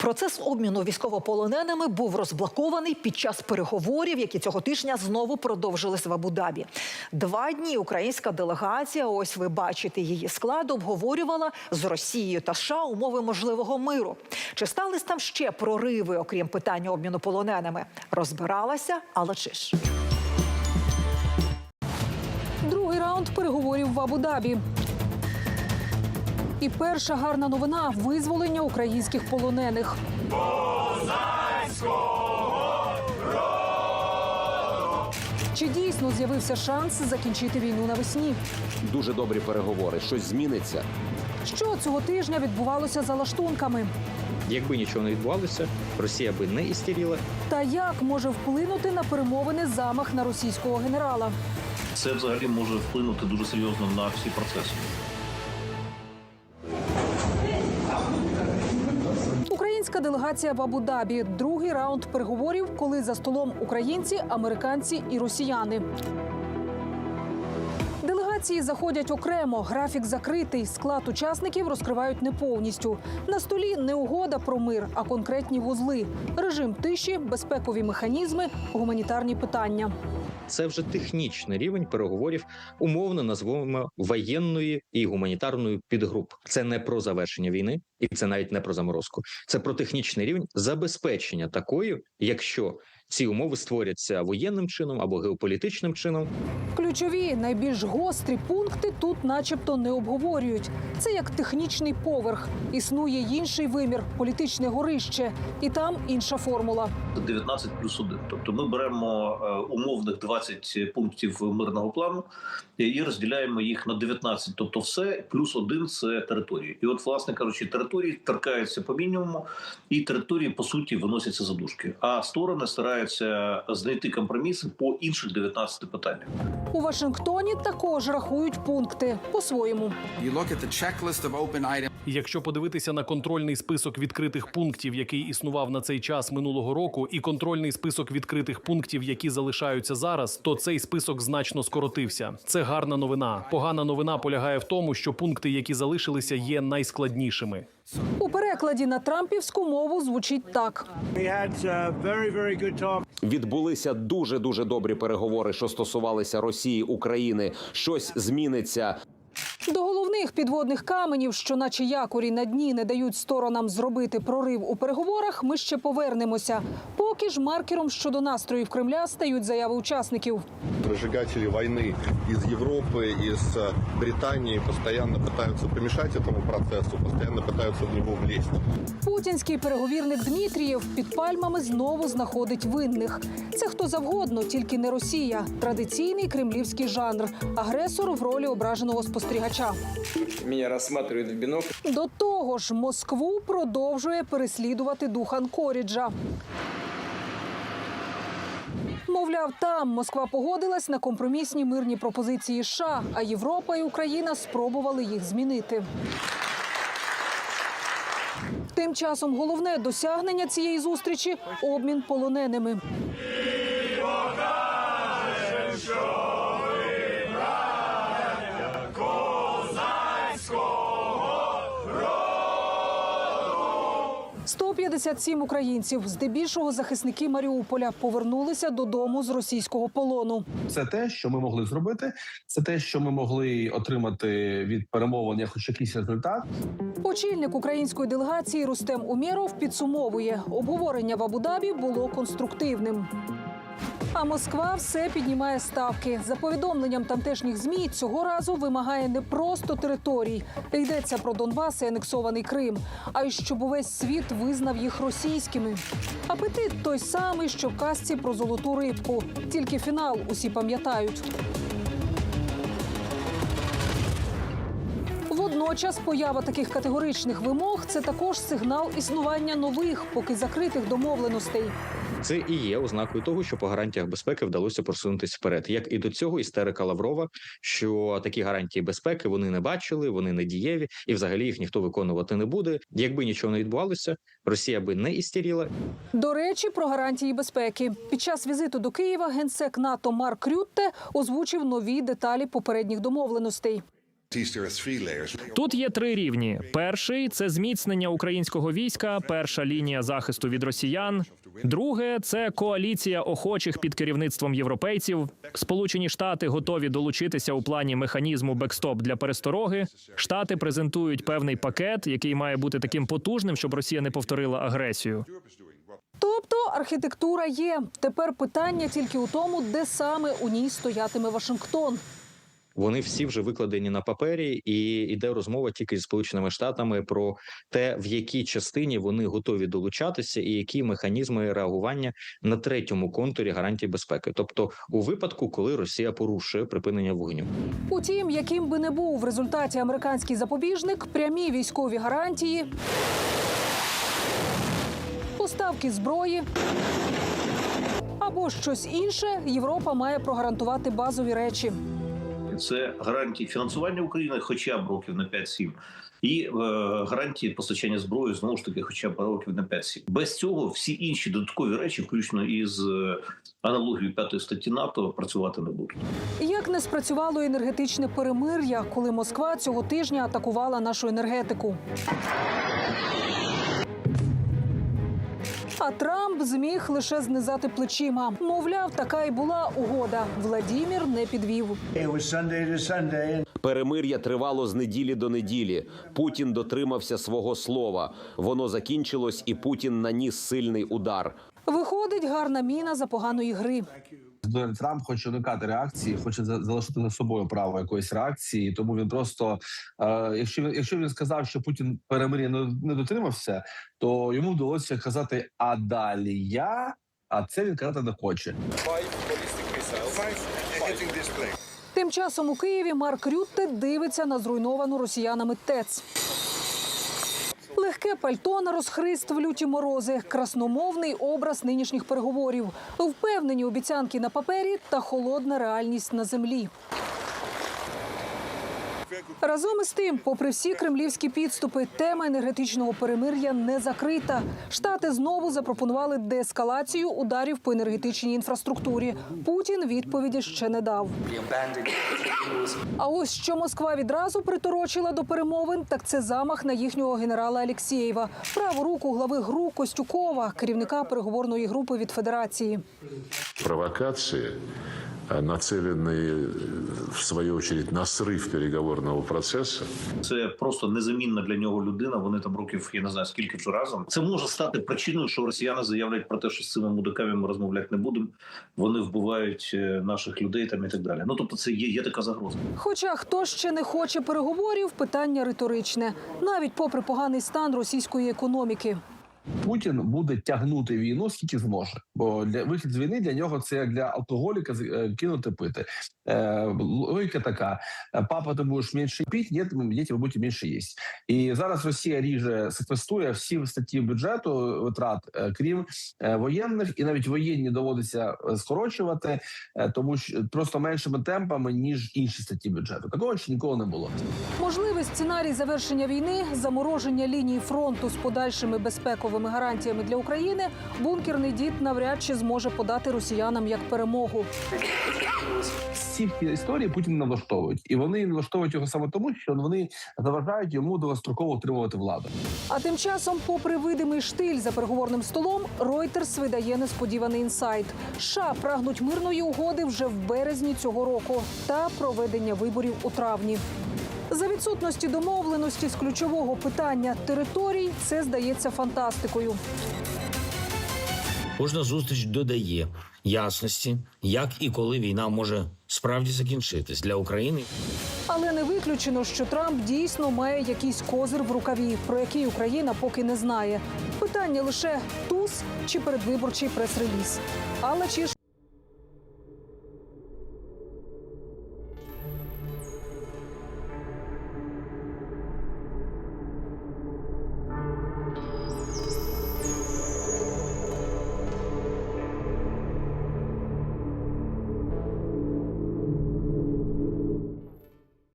Процес обміну військовополоненими був розблокований під час переговорів, які цього тижня знову продовжились в Абу-Дабі. Два дні українська делегація, ось ви бачите її склад, обговорювала з Росією та США умови можливого миру. Чи стались там ще прориви, окрім питання обміну полоненими? Розбиралася, але чи ж? Другий раунд переговорів в Абу-Дабі. І перша гарна новина визволення українських полонених. Чи дійсно з'явився шанс закінчити війну навесні? дуже добрі переговори. Щось зміниться. Що цього тижня відбувалося за лаштунками? Якби нічого не відбувалося, Росія би не істеріла. Та як може вплинути на перемовини замах на російського генерала? Це взагалі може вплинути дуже серйозно на всі процеси. Делегація в Абу-Дабі. Другий раунд переговорів, коли за столом українці, американці і росіяни. Делегації заходять окремо. Графік закритий. Склад учасників розкривають не повністю. На столі не угода про мир, а конкретні вузли, режим тиші, безпекові механізми, гуманітарні питання. Це вже технічний рівень переговорів, умовно назвемо воєнної і гуманітарної підгруп. Це не про завершення війни, і це навіть не про заморозку. Це про технічний рівень забезпечення такої, якщо ці умови створяться воєнним чином або геополітичним чином. Ключові найбільш гострі пункти тут, начебто, не обговорюють. Це як технічний поверх. Існує інший вимір політичне горище, і там інша формула. 19 плюс 1. Тобто ми беремо е, умовних 20 пунктів мирного плану і розділяємо їх на 19. Тобто все плюс один це території. І от, власне кажучи, території торкаються по мінімуму, і території по суті виносяться за дужки. А сторони стараються знайти компроміси по інших 19 питаннях. У Вашингтоні також рахують пункти по-своєму. You look at the checklist of open items. Якщо подивитися на контрольний список відкритих пунктів, який існував на цей час минулого року, і контрольний список відкритих пунктів, які залишаються зараз, то цей список значно скоротився. Це гарна новина. Погана новина полягає в тому, що пункти, які залишилися, є найскладнішими. У перекладі на трампівську мову звучить так: uh. Відбулися дуже дуже добрі переговори, що стосувалися Росії, України. Щось зміниться. до головних підводних каменів, що, наче якорі на дні, не дають сторонам зробити прорив у переговорах. Ми ще повернемося. Поки ж маркером щодо настроїв Кремля стають заяви учасників. Разжигатели войны из Европы, из э, Британии постоянно пытаются помешать этому процессу, постоянно пытаются в него влезть. Путінський переговірник Дмитрієв під пальмами знову знаходить винних. Це хто завгодно, тільки не Росія. Традиційний кремлівський жанр. Агресор в ролі ображеного спостерігача. Меня рассматривают в бинокль. До того ж, Москву продовжує переслідувати дух Анкоріджа. Мовляв, там Москва погодилась на компромісні мирні пропозиції США, а Європа і Україна спробували їх змінити. Тим часом головне досягнення цієї зустрічі обмін полоненими. – 157 українців, здебільшого захисники Маріуполя, повернулися додому з російського полону. Це те, що ми могли зробити. Це те, що ми могли отримати від перемовин, хоч якийсь результат. Очільник української делегації Рустем Умєров підсумовує, обговорення в Абу-Дабі було конструктивним. А Москва все піднімає ставки. За повідомленням тамтешніх змі цього разу вимагає не просто територій, йдеться про Донбас і анексований Крим, а й щоб увесь світ визнав їх російськими. Апетит той самий, що в казці про золоту рибку. Тільки фінал усі пам'ятають. Водночас поява таких категоричних вимог це також сигнал існування нових, поки закритих домовленостей. Це і є ознакою того, що по гарантіях безпеки вдалося просунутися вперед. Як і до цього істерика Лаврова, що такі гарантії безпеки вони не бачили, вони не дієві, і взагалі їх ніхто виконувати не буде. Якби нічого не відбувалося, Росія би не істеріла, До речі, про гарантії безпеки під час візиту до Києва генсек НАТО Марк Рютте озвучив нові деталі попередніх домовленостей. Тут є три рівні: перший це зміцнення українського війська, перша лінія захисту від росіян. Друге це коаліція охочих під керівництвом європейців. Сполучені Штати готові долучитися у плані механізму бекстоп для перестороги. Штати презентують певний пакет, який має бути таким потужним, щоб Росія не повторила агресію. Тобто архітектура є. Тепер питання тільки у тому, де саме у ній стоятиме Вашингтон. Вони всі вже викладені на папері, і йде розмова тільки зі сполученими штатами про те, в якій частині вони готові долучатися, і які механізми реагування на третьому контурі гарантій безпеки, тобто у випадку, коли Росія порушує припинення вогню. Утім, яким би не був в результаті американський запобіжник, прямі військові гарантії, поставки зброї або щось інше, Європа має прогарантувати базові речі. Це гарантії фінансування України, хоча б років на 5-7, і е, гарантії постачання зброї знову ж таки, хоча б років на 5-7. Без цього всі інші додаткові речі, включно із е, аналогією п'ятої статті НАТО, працювати не будуть. Як не спрацювало енергетичне перемир'я, коли Москва цього тижня атакувала нашу енергетику. А Трамп зміг лише знизати плечима. Мовляв, така й була угода. Владімір не підвів. Перемир'я тривало з неділі до неділі. Путін дотримався свого слова. Воно закінчилось, і Путін наніс сильний удар. Виходить гарна міна за поганої гри. Дональд Трамп хоче уникати реакції, хоче за- залишити за собою право якоїсь реакції. Тому він просто, е, якщо він, якщо він сказав, що Путін перемир'я не дотримався, то йому вдалося казати: а далі я. А це він казати не хоче. Тим часом у Києві Марк Рютте дивиться на зруйновану росіянами ТЕЦ. Легке пальто на розхрист в люті морози, красномовний образ нинішніх переговорів, впевнені обіцянки на папері та холодна реальність на землі. Разом із тим, попри всі кремлівські підступи, тема енергетичного перемир'я не закрита. Штати знову запропонували деескалацію ударів по енергетичній інфраструктурі. Путін відповіді ще не дав. А ось що Москва відразу приторочила до перемовин, так це замах на їхнього генерала Алєксєєва, праву руку глави ГРУ Костюкова, керівника переговорної групи від Федерації. провокации, э, нацеленные, э, в свою очередь, на срыв переговорного процесса, Це просто незамінна для нього людина. Вони там років я не знаю скільки вже разом. Це може стати причиною, що росіяни заявлять про те, що з цими мудаками ми розмовляти не будемо. Вони вбивають е, наших людей там і так далі. Ну тобто, це є, є така загроза. Хоча хто ще не хоче переговорів, питання риторичне, навіть попри поганий стан російської економіки. Путін буде тягнути війну скільки зможе, бо для вихід з війни для нього це як для алкоголіка е, кинути пити. Е, логіка така: е, папа, ти будеш менше пити, ні, діти ви будете менше їсти. І зараз Росія ріже секвестує всі статті бюджету витрат, е, крім воєнних, і навіть воєнні доводиться скорочувати, тому що просто меншими темпами ніж інші статті бюджету. Такого ще ніколи не було. Можливий сценарій завершення війни, замороження лінії фронту з подальшими безпековими гарантіями для України. Бункерний дід навряд чи зможе подати росіянам як перемогу. Всі історії Путін не влаштовують, і вони не влаштовують його саме тому, що вони заважають йому довгостроково утримувати владу. А тим часом, попри видимий штиль за переговорним столом, Reuters видає несподіваний інсайт. США прагнуть мирної угоди вже в березні цього року та проведення виборів у травні. За відсутності домовленості з ключового питання територій це здається фантастикою. Кожна зустріч додає ясності, як і коли війна може справді закінчитись для України. Але не виключено, що Трамп дійсно має якийсь козир в рукаві, про який Україна поки не знає. Питання лише туз чи передвиборчий прес-реліз. Але чи ж